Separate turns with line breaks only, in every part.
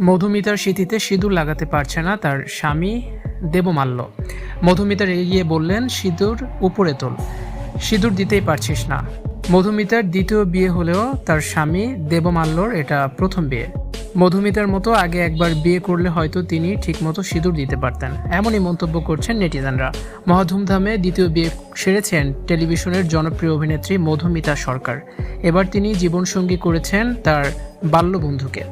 মধুমিতার স্মৃতিতে সিঁদুর লাগাতে পারছে না তার স্বামী দেবমাল্য। মধুমিতার এগিয়ে বললেন সিঁদুর উপরে তোল। সিঁদুর দিতেই পারছিস না। মধুমিতার দ্বিতীয় বিয়ে হলেও তার স্বামী দেবমাল্যর এটা প্রথম বিয়ে। মধুমিতার মতো আগে একবার বিয়ে করলে হয়তো তিনি ঠিকমতো সিঁদুর দিতে পারতেন, এমনই মন্তব্য করছেন নেটিজানরা। মহাধুমধামে দ্বিতীয় বিয়ে সেরেছেন টেলিভিশনের জনপ্রিয় অভিনেত্রী মধুমিতা সরকার। এবার তিনি জীবনসঙ্গী করেছেন তার বাল্যবন্ধুকে।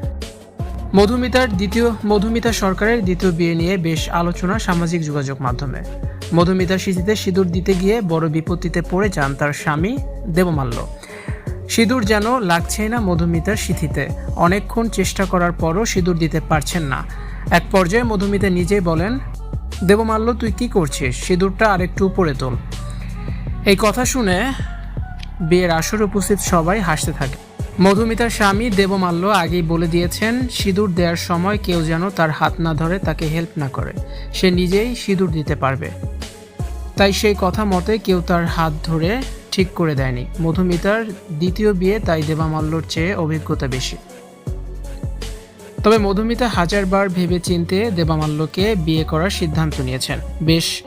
মধুমিতার দ্বিতীয়, মধুমিতা সরকারের দ্বিতীয় বিয়ে নিয়ে বেশ আলোচনা সামাজিক যোগাযোগ মাধ্যমে। মধুমিতার স্মৃতিতে সিঁদুর দিতে গিয়ে বড় বিপত্তিতে পড়ে যান তার স্বামী দেবমাল্য। সিঁদুর যেন লাগছেই না মধুমিতার স্মৃতিতে অনেকক্ষণ চেষ্টা করার পরও সিঁদুর দিতে পারছেন না। এক পর্যায়ে মধুমিতা নিজেই বলেন, দেবমাল্য, তুই কি করছিস? সিঁদুরটা আরেকটু উপরে তোল। এই কথা শুনে বিয়ের আসর উপস্থিত সবাই হাসতে থাকে। মধুমিতার স্বামী দেবমাল্য আগেই বলে দিয়েছেন, সিঁদুর দেওয়ার সময় কেউ যেন তার হাত না ধরে তাকে হেল্প না করে। সে নিজেই সিঁদুর দিতে পারবে। তাই সেই কথা মতে কেউ তার হাত ধরে ঠিক করে দেয়নি। মধুমিতার দ্বিতীয় বিয়ে তাই দেবামাল্যর চেয়ে অভিজ্ঞতা বেশি। তবে মধুমিতা হাজারবার ভেবে চিনতে দেবামাল্যকে বিয়ে করার সিদ্ধান্ত নিয়েছেন। বেশ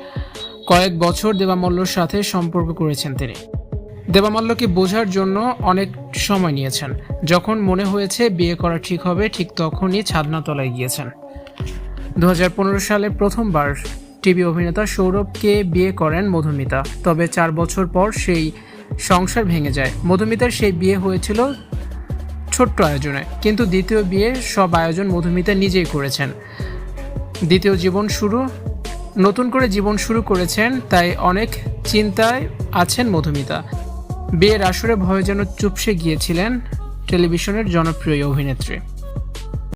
কয়েক বছর দেবামাল্যর সাথে সম্পর্ক করেছেন তিনি। দেবামাল্যকে বোঝার জন্য অনেক সময় নিয়েছেন। যখন মনে হয়েছে বিয়ে করা ঠিক হবে, ঠিক তখনই ছাদনাতলায় গিয়েছেন। দু সালে প্রথমবার টিভি অভিনেতা সৌরভকে বিয়ে করেন মধুমিতা। তবে চার বছর পর সেই সংসার ভেঙে যায়। মধুমিতার সেই বিয়ে হয়েছিল ছোট্ট আয়োজনে। কিন্তু দ্বিতীয় বিয়ে সব আয়োজন মধুমিতা নিজেই করেছেন। দ্বিতীয় জীবন শুরু, নতুন করে জীবন শুরু করেছেন, তাই অনেক চিন্তায় আছেন মধুমিতা। বিয়ের আসরে ভয়ে যেন চুপসে গিয়েছিলেন টেলিভিশনের জনপ্রিয় অভিনেত্রী।